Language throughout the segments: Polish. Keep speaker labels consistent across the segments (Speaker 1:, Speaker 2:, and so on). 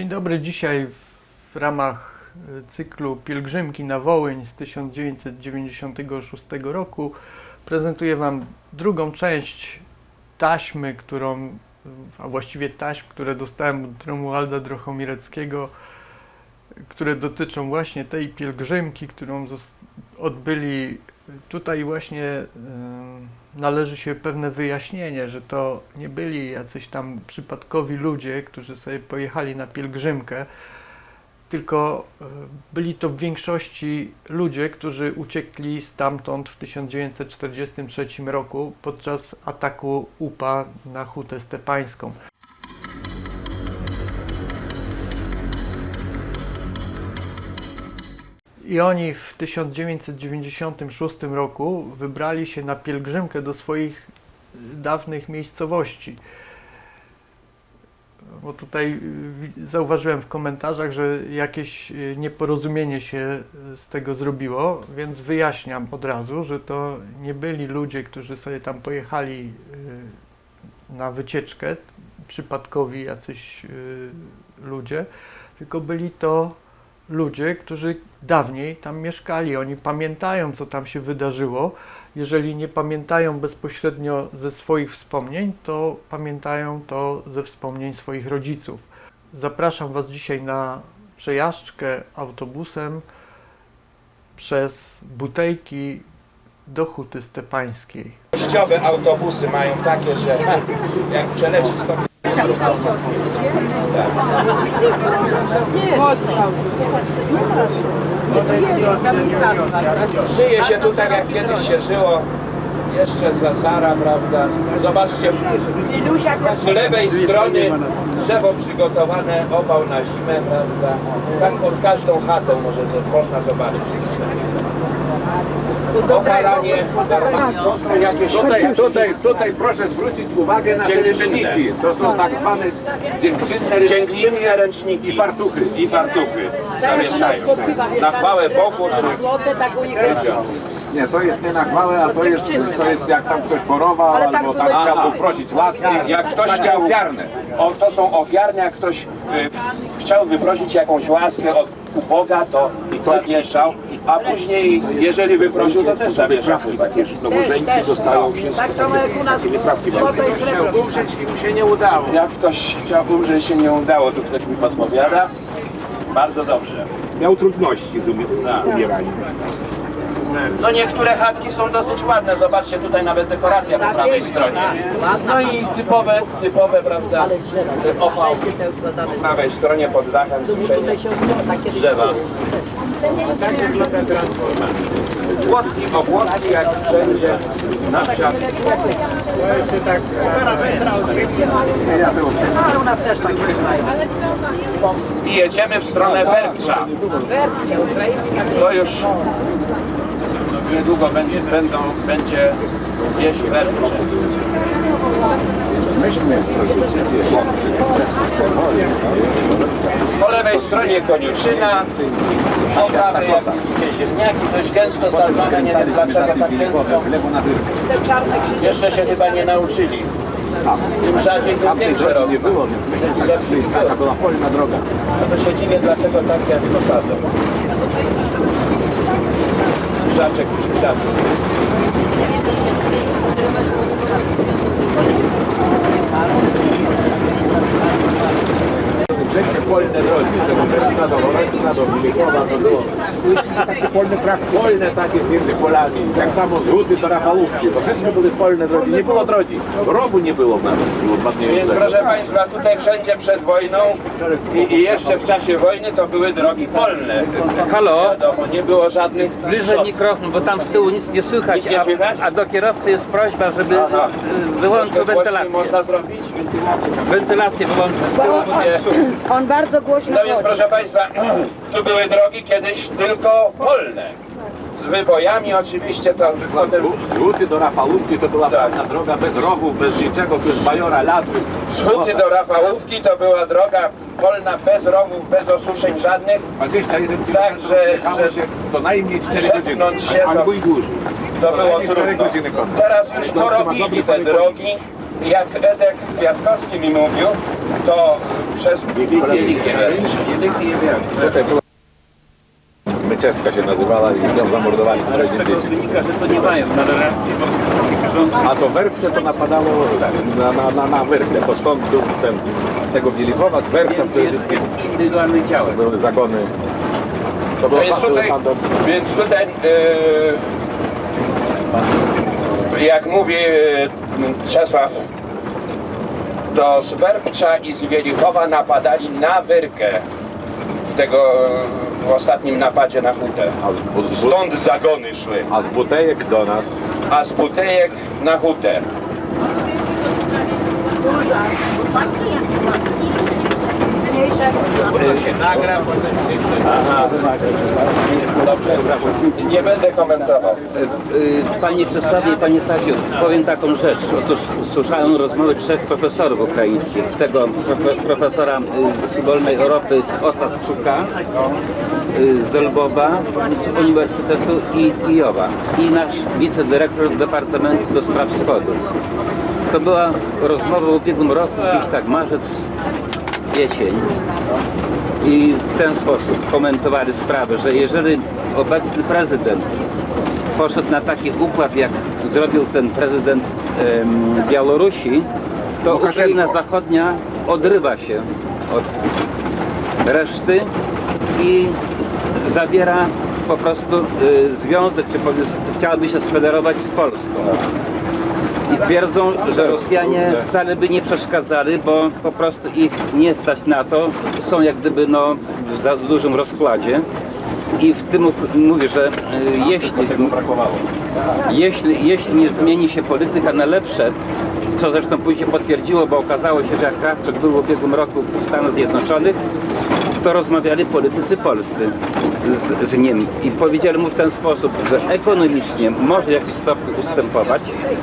Speaker 1: Dzień dobry. Dzisiaj w ramach e, cyklu Pielgrzymki na Wołyń z 1996 roku prezentuję Wam drugą część taśmy, którą, a właściwie taśm, które dostałem od Romualda Drochomireckiego, które dotyczą właśnie tej pielgrzymki, którą odbyli tutaj właśnie należy się pewne wyjaśnienie, że to nie byli jacyś tam przypadkowi ludzie, którzy sobie pojechali na pielgrzymkę, tylko e, byli to w większości ludzie, którzy uciekli stamtąd w 1943 roku podczas ataku UPA na Hutę Stepańską. I oni w 1996 roku wybrali się na pielgrzymkę do swoich dawnych miejscowości. Bo tutaj y, zauważyłem w komentarzach, że jakieś y, nieporozumienie się z tego zrobiło, więc wyjaśniam od razu, że to nie byli ludzie, którzy sobie tam pojechali y, na wycieczkę, przypadkowi jacyś ludzie, tylko byli to ludzie, którzy dawniej tam mieszkali. Oni pamiętają, co tam się wydarzyło. Jeżeli nie pamiętają bezpośrednio ze swoich wspomnień, to pamiętają to ze wspomnień swoich rodziców. Zapraszam Was dzisiaj na przejażdżkę autobusem przez Butejki do Huty Stepańskiej.
Speaker 2: Przejściowe autobusy mają takie, że jak przeleci stąd żyje się tu tak jak kiedyś się żyło jeszcze za Zara, prawda? Zobaczcie, z lewej strony drzewo przygotowane, opał na zimę, prawda? Tak pod każdą chatą możecie, można zobaczyć. Opalanie, to są jakieś
Speaker 3: Tutaj, tutaj, tutaj proszę zwrócić uwagę na te
Speaker 2: Dziękczynne.
Speaker 3: ręczniki. To są tak zwane dziękczynne ręczniki
Speaker 2: dziękczynne ręczniki
Speaker 3: i fartuchy.
Speaker 2: i fartuchy zawieszają. Na chwałę Bogu, czy
Speaker 3: Nie, to jest nie na chwałę, a to jest, to jest jak tam ktoś chorował, albo tak
Speaker 2: Aha.
Speaker 3: chciał poprosić łaski.
Speaker 2: Jak ktoś
Speaker 3: Takie
Speaker 2: chciał-
Speaker 3: ofiarne.
Speaker 2: o, to są ofiarne, jak ktoś y, chciał wyprosić jakąś łaskę od u Boga, to zawieszał, a później, jeżeli wyprosił, to też zawieszał.
Speaker 3: Takie nowożeńcy dostają
Speaker 4: Tak samo jak u nas złoto i srebro.
Speaker 3: Chciał umrzeć i mu się nie udało.
Speaker 2: Jak ktoś chciał umrzeć, się nie udało, tu ktoś mi podpowiada. Bardzo dobrze.
Speaker 5: miał trudności z umie- umieraniem.
Speaker 2: No niektóre chatki są dosyć ładne, zobaczcie tutaj nawet dekoracja po prawej stronie. No i typowe, typowe, prawda, opał po prawej stronie pod dachem suszenie
Speaker 4: Tutaj odbywa takie
Speaker 2: drzewa. Płotki, obłotki jak wszędzie na wsiach.
Speaker 4: u nas też mają.
Speaker 2: I jedziemy w stronę
Speaker 4: ukraińska.
Speaker 2: To już niedługo będzie, będą, będzie wieś Wercze. Po lewej stronie koniuczyna, po prawej jak ziemniaki, dość gęsto salwane, nie wiem dlaczego tak gęsto. Jeszcze się chyba nie nauczyli. Tym rzadziej, tym większe robią.
Speaker 3: Nie było, taka była polna droga.
Speaker 2: No to się dziwię, dlaczego takie posadzą. Krzyżaczek, krzyżaczek.
Speaker 3: Wszystkie polne drogi, z tego Berlina do Lorenza, do Milekowa, do było. Takie polne trakty, polne takie między polami. Tak samo z Rudy do Rafałówki. To wszystko były polne drogi. Nie było drogi. Rowu nie było w nas. Było
Speaker 2: Więc proszę Państwa, tutaj wszędzie przed wojną i, i jeszcze w czasie wojny to były drogi polne.
Speaker 6: Halo?
Speaker 2: Wiadomo, nie było żadnych
Speaker 6: Bliżej mikrofon, bo tam z tyłu nic nie słychać,
Speaker 2: Nic nie słychać?
Speaker 6: a, a do kierowcy jest prośba, żeby
Speaker 2: Aha.
Speaker 6: y, wyłączył
Speaker 2: Troszkę głośniej
Speaker 6: wentylację.
Speaker 2: można zrobić?
Speaker 6: Wentylację wyłączył z tyłu, bo.
Speaker 7: On bardzo głośno
Speaker 2: No więc
Speaker 7: chodzi.
Speaker 2: proszę Państwa, tu były drogi kiedyś tylko polne. Z wybojami oczywiście to potem
Speaker 3: Z Rudy do Rafałówki to była
Speaker 2: Tak.
Speaker 3: polna droga bez rowów, bez niczego. Tu jest bajora lasy.
Speaker 2: z Huty do Rafałówki to była droga polna bez rowów, bez osuszeń żadnych.
Speaker 3: 21 km
Speaker 2: że-
Speaker 3: jechało
Speaker 2: że-
Speaker 3: się co najmniej 4 godziny.
Speaker 2: Szepnąć się to-
Speaker 3: Albo i dłużej.
Speaker 2: To
Speaker 3: Co
Speaker 2: było
Speaker 3: najmniej 4
Speaker 2: trudno.
Speaker 3: godziny konno.
Speaker 2: Teraz już porobili te drogi. Jak Edek Kwiatkowski mi mówił, to przez Wielkie Wiercze.
Speaker 3: Tutaj była Myczeska się nazywała i ją zamordowali
Speaker 6: Ale z tego
Speaker 3: dzieci.
Speaker 6: wynika, że to nie mają narracji, bo rząd
Speaker 3: A to Werpce to napadało na, na, na, na Werpce, to stąd był ten, z tego Wielichowa, z Werpca
Speaker 6: więc
Speaker 3: przede
Speaker 6: jest
Speaker 3: wszystkim
Speaker 6: indywidualnych działań.
Speaker 3: były zagony. To było
Speaker 2: więc tutaj, więc tutaj yy, jak mówi yy, Czesław, to z Werbcza i z Wielichowa napadali na Wyrkę tego w ostatnim napadzie na hutę. Stąd zagony szły,
Speaker 3: a z Butejek do nas?
Speaker 2: A z Butejek na hutę. To się nagra, potem Aha. Dobrze, nie będę komentował.
Speaker 6: Y, Panie Czesławie i Panie Taziu, powiem taką rzecz. Otóż słyszałem rozmowy trzech profesorów ukraińskich. Tego profe- profesora y, z wolnej Europy Osadczuka, y, z Lwowa, z Uniwersytetu i Kijowa i nasz wicedyrektor Departamentu do Spraw Wschodu. To była rozmowa w ubiegłym roku, gdzieś tak marzec, I w ten sposób komentowali sprawę, że jeżeli obecny prezydent poszedł na taki układ, jak zrobił ten prezydent em, Białorusi, to Ukraina Zachodnia odrywa się od reszty i zawiera po prostu y, związek, czy powie- chciałaby się sfederować z Polską. I twierdzą, że Rosjanie wcale by nie przeszkadzali, bo po prostu ich nie stać na to. Są jak gdyby no, w za dużym rozkładzie. I w tym mówię, że y, jeśli, jeśli, jeśli nie zmieni się polityka na lepsze, co zresztą później potwierdziło, bo okazało się, że jak Krawczyk był w ubiegłym roku w Stanach Zjednoczonych, to rozmawiali politycy polscy z, z nim i powiedzieli mu w ten sposób, że ekonomicznie może w jakiś stopniu ustępować,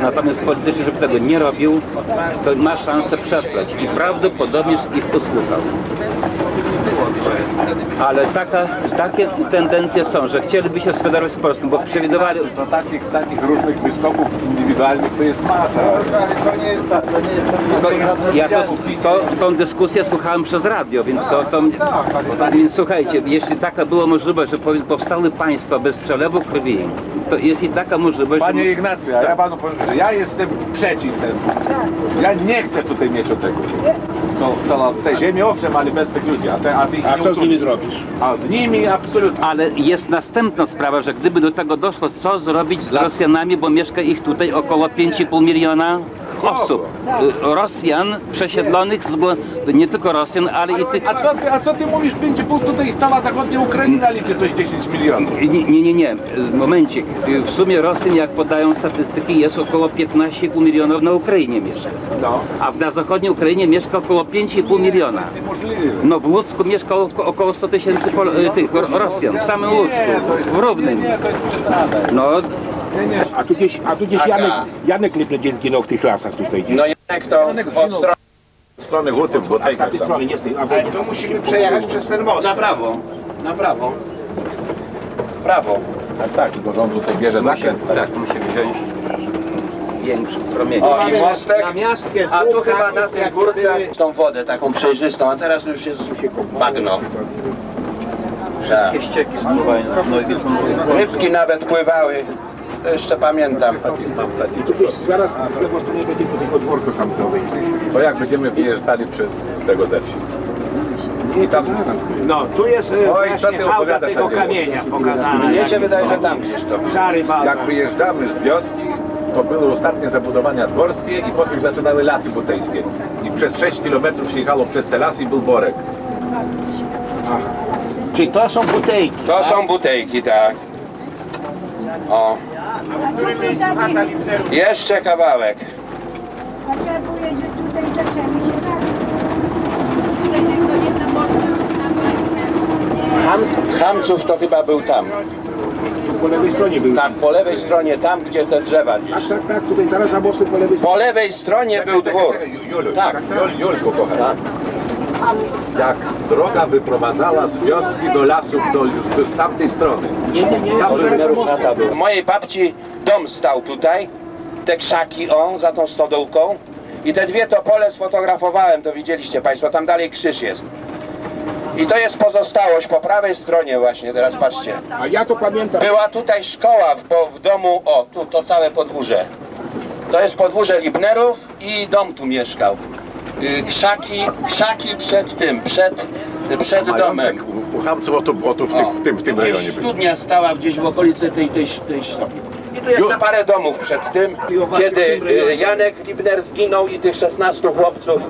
Speaker 6: natomiast politycznie, żeby tego nie robił, to ma szansę przetrwać i prawdopodobnie ich usłuchał. Ale taka, takie tendencje są, że chcieliby się sfederować z Polską, bo przewidywali,
Speaker 3: to takich, takich różnych biskupów indywidualnych to jest masa.
Speaker 6: To, ja to, to, tą dyskusję słuchałem przez radio, więc to, to więc słuchajcie, jeśli taka była możliwość, że powstały państwa bez przelewu krwi, to jest i taka możliwość,
Speaker 3: Panie
Speaker 6: że
Speaker 3: Ignacy, a ja panu powiem, że ja jestem przeciw temu. Ja nie chcę tutaj mieć o tego. To, to te ziemie owszem, ale bez tych ludzi. A, te, a, ty ich nie utrudnisz.
Speaker 5: zrobisz?
Speaker 3: A z nimi absolutnie.
Speaker 6: ale jest następna sprawa, że gdyby do tego doszło, co zrobić z Rosjanami, bo mieszka ich tutaj około 5,5 miliona osób. Rosjan przesiedlonych, z, nie tylko Rosjan, ale i tych
Speaker 3: A co ty, a co ty mówisz 5,5 tutaj cała zachodnia Ukraina liczy coś 10 milionów.
Speaker 6: Nie, nie, nie, nie. Momencik. W sumie Rosjan, jak podają statystyki, jest około 15,5 milionów na Ukrainie mieszka.
Speaker 3: No.
Speaker 6: A w- na zachodniej Ukrainie mieszka około 5,5 miliona. No w Łódzku mieszka oko- około 100 tysięcy y, tych Ro- Rosjan, w samym Łódzku, w Równym. No,
Speaker 5: A tu gdzieś, a tu gdzieś
Speaker 2: Aga.
Speaker 5: Janek, Janek Lipny gdzieś zginął w tych lasach tutaj.
Speaker 2: No jak to od strony
Speaker 3: strony Huty w Botejkach
Speaker 5: Z tej strony nie z tej, a bo-
Speaker 2: to musimy przejechać przez ten most. Na prawo, na prawo. Prawo.
Speaker 3: Tak, tak, tylko on tutaj bierze zakręt.
Speaker 6: tak, musi wziąć większy promień.
Speaker 2: O i mostek. A tu chyba na tej górce tą wodę taką przejrzystą, a teraz już jest bagno. Tak.
Speaker 6: Wszystkie ścieki spływają.
Speaker 2: Rybki nawet pływały. To jeszcze pamiętam.
Speaker 5: I tu gdzieś zaraz w lewą stronę będzie po tej podwórko hamcowej.
Speaker 3: To jak będziemy wyjeżdżali przez z tego ze wsi. I tam
Speaker 5: No, tu jest e,
Speaker 3: Oj, co
Speaker 5: właśnie
Speaker 3: ty
Speaker 5: hałda
Speaker 3: opowiadasz
Speaker 5: tego
Speaker 3: takie
Speaker 5: kamienia pokazana.
Speaker 2: Mnie się wydaje, że tam gdzieś to.
Speaker 5: Szary
Speaker 3: jak wyjeżdżamy z wioski, to były ostatnie zabudowania dworskie i potem zaczynały lasy butejskie. I przez 6 km się jechało przez te lasy i był worek.
Speaker 5: Czyli to są butejki.
Speaker 2: To są butejki, tak. O, jeszcze kawałek.
Speaker 7: A trzeba było jeździć tutaj, zaczęli się
Speaker 2: Ham, Hamców to chyba był tam.
Speaker 5: Po lewej stronie był.
Speaker 2: Tak, po lewej stronie, tam gdzie te drzewa gdzieś.
Speaker 5: Tak, tak, tutaj zaraz za mostem po lewej
Speaker 2: Po lewej stronie był dwór.
Speaker 3: Julu,
Speaker 2: Tak.
Speaker 3: Jul, Julku, kochana. Jak droga wyprowadzała z wioski do lasów, do, do, z tamtej strony.
Speaker 5: Nie, nie, nie.
Speaker 3: Tam.
Speaker 2: U mojej babci dom stał tutaj, te krzaki o, za tą stodołką I te dwie topole sfotografowałem, to widzieliście Państwo, tam dalej krzyż jest. I to jest pozostałość po prawej stronie właśnie, teraz patrzcie.
Speaker 5: A ja to pamiętam.
Speaker 2: Była tutaj szkoła w, bo w domu, o tu to całe podwórze. To jest podwórze Libnerów i dom tu mieszkał. Y, Krzaki, krzaki przed tym, przed, przed domem.
Speaker 3: Majątek u Chamców, o, to, o to w, tym, w tym, w tym
Speaker 2: Gdzieś
Speaker 3: rejonie był.
Speaker 2: studnia stała gdzieś w okolicy tej, tej, tej I tu jeszcze parę domów przed tym, kiedy y, Janek Libner zginął i tych 16 chłopców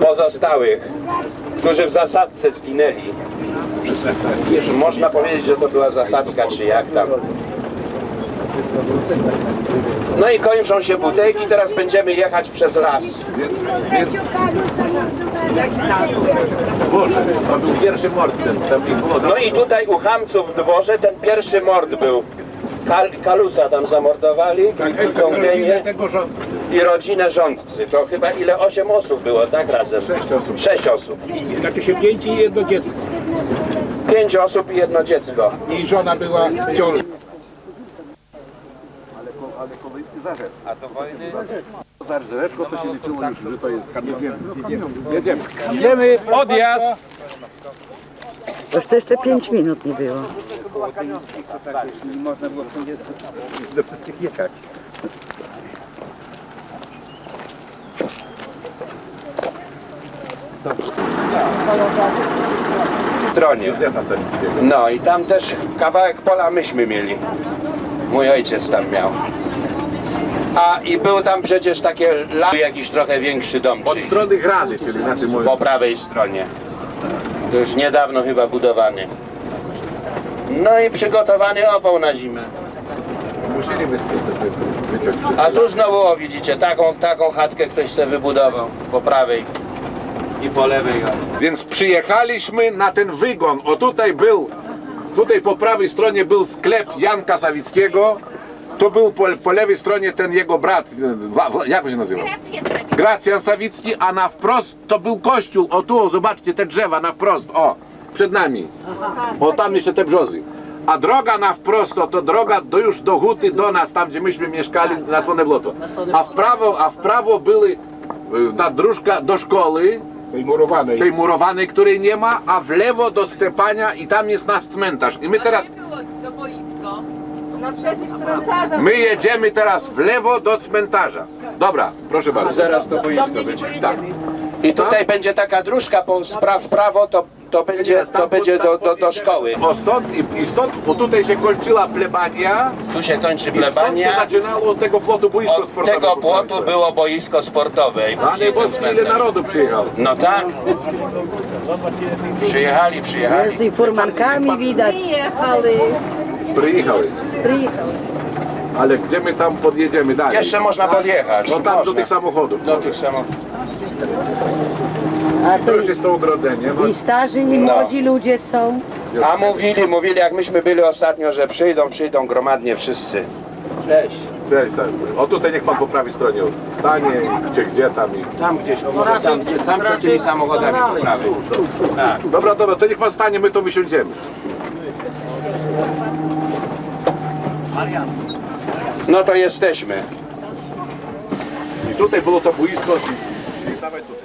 Speaker 2: pozostałych, którzy w zasadce zginęli. Można powiedzieć, że to była zasadzka, czy jak tam. No i kończą się butelki, teraz będziemy jechać przez las.
Speaker 3: Więc, więc Boże, to był pierwszy mord ten, tam ich było
Speaker 2: No i tutaj u Hamców w dworze ten pierwszy mord był. Kal Kalusa tam zamordowali, Kulką Genię
Speaker 3: tego rządcy.
Speaker 2: i rodzinę rządcy. To chyba ile? Osiem osób było, tak razem?
Speaker 3: Sześć osób.
Speaker 2: Sześć osób.
Speaker 5: Znaczy się pięć i jedno dziecko.
Speaker 2: Pięć osób i jedno dziecko.
Speaker 5: I żona była w ciąży.
Speaker 3: Zarzeczko to się liczyło już, że to jest Jedziemy, jedziemy.
Speaker 5: Jedziemy, odjazd.
Speaker 4: Już to jeszcze 5 minut nie było.
Speaker 3: Do wszystkich jechać.
Speaker 2: Stronie. No i tam też kawałek pola myśmy mieli. Mój ojciec tam miał. A i był tam przecież takie la... jakiś trochę większy dom
Speaker 3: Od strony czyli inaczej mówiąc.
Speaker 2: po prawej stronie. To już niedawno chyba budowany. No i przygotowany opał na zimę.
Speaker 3: Musieli wy- wy- wyciąć wszystko.
Speaker 2: A tu znowu o, widzicie, taką, taką chatkę ktoś sobie wybudował po prawej i po lewej.
Speaker 3: Więc przyjechaliśmy na ten wygon. O tutaj był, tutaj po prawej stronie był sklep Janka Sawickiego. Tu był po, po lewej stronie ten jego brat, jak on się nazywał? Gracjan Sawicki, a na wprost to był kościół. O tu, zobaczcie te drzewa na wprost, o, przed nami. O tam jeszcze te brzozy. A droga na wprost, to, to droga do, już do Huty, do nas, tam gdzie myśmy mieszkali na Słone Bloto. A w prawo, a w prawo były e, ta dróżka do szkoły,
Speaker 5: Tej murowanej.
Speaker 3: tej murowanej, której nie ma, a w lewo do Stepania i tam jest nasz cmentarz. I my teraz, My jedziemy teraz w lewo do cmentarza. Dobra, proszę bardzo.
Speaker 2: Zaraz to boisko będzie.
Speaker 3: Tak.
Speaker 2: I tutaj będzie taka dróżka po, spra- w prawo, to, to będzie, to będzie do, do, do szkoły.
Speaker 3: O stąd i, i stąd, bo tutaj się kończyła plebania
Speaker 2: Tu się kończy
Speaker 3: i stąd się
Speaker 2: plebania.
Speaker 3: zaczynało od tego płotu boisko
Speaker 2: Od
Speaker 3: sportowe.
Speaker 2: tego płotu było boisko sportowe. I
Speaker 3: Panie
Speaker 2: później ten
Speaker 3: Boski, ile narodu przyjechało?
Speaker 2: No tak. Przyjechali, przyjechali.
Speaker 4: Z informankami widać.
Speaker 3: Przyjechały.
Speaker 4: Przyjechał.
Speaker 3: Ale gdzie my tam podjedziemy dalej?
Speaker 2: Jeszcze można podjechać.
Speaker 3: No tam do
Speaker 2: Można.
Speaker 3: tych samochodów.
Speaker 2: Do tych samochodów.
Speaker 4: A
Speaker 3: To już jest to ogrodzenie. No,
Speaker 4: i starzy, i
Speaker 2: No.
Speaker 4: młodzi ludzie są.
Speaker 2: A mówili, mówili jak myśmy byli ostatnio, że przyjdą, przyjdą gromadnie wszyscy. Cześć.
Speaker 3: Cześć, Sandro. O tutaj niech pan po prawej stronie stanie, gdzie, gdzie tam i...
Speaker 2: Tam gdzieś, o, może tam, tam przed tymi samochodami po prawej. Tak.
Speaker 3: Dobra, dobra, to niech pan stanie, my to wysiądziemy.
Speaker 2: No to jesteśmy.
Speaker 3: I tutaj było to boisko. I, dawaj tutaj.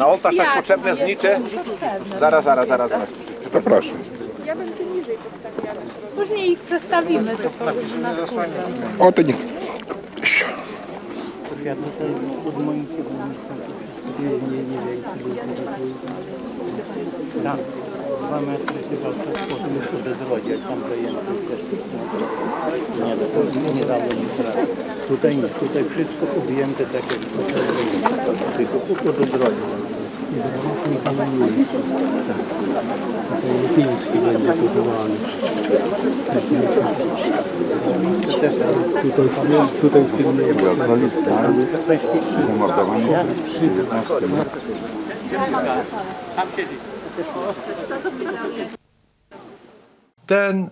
Speaker 3: Na ołtarz tak potrzebne znicze. Zaraz, zaraz, zaraz, zaraz. To proszę.
Speaker 8: Później ich przestawimy. To położymy na skórze.
Speaker 5: O, to nie.
Speaker 9: Dwa metry chyba potem po drodze, jak tam zajęto też. Nie, to nie dało nic rady. Tutaj nie, tutaj wszystko objęte tak jak po drodze. Tylko po po Tutaj, tutaj filmuje.
Speaker 3: Zamordowani.
Speaker 1: Ten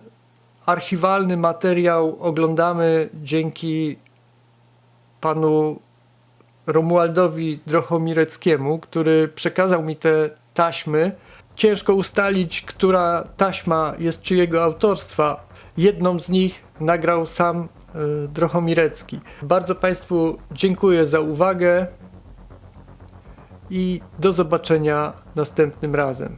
Speaker 1: archiwalny materiał oglądamy dzięki panu Romualdowi Drochomireckiemu, który przekazał mi te taśmy. Ciężko ustalić, która taśma jest czyjego autorstwa. Jedną z nich nagrał sam y, Drochomirecki. Bardzo Państwu dziękuję za uwagę i do zobaczenia następnym razem.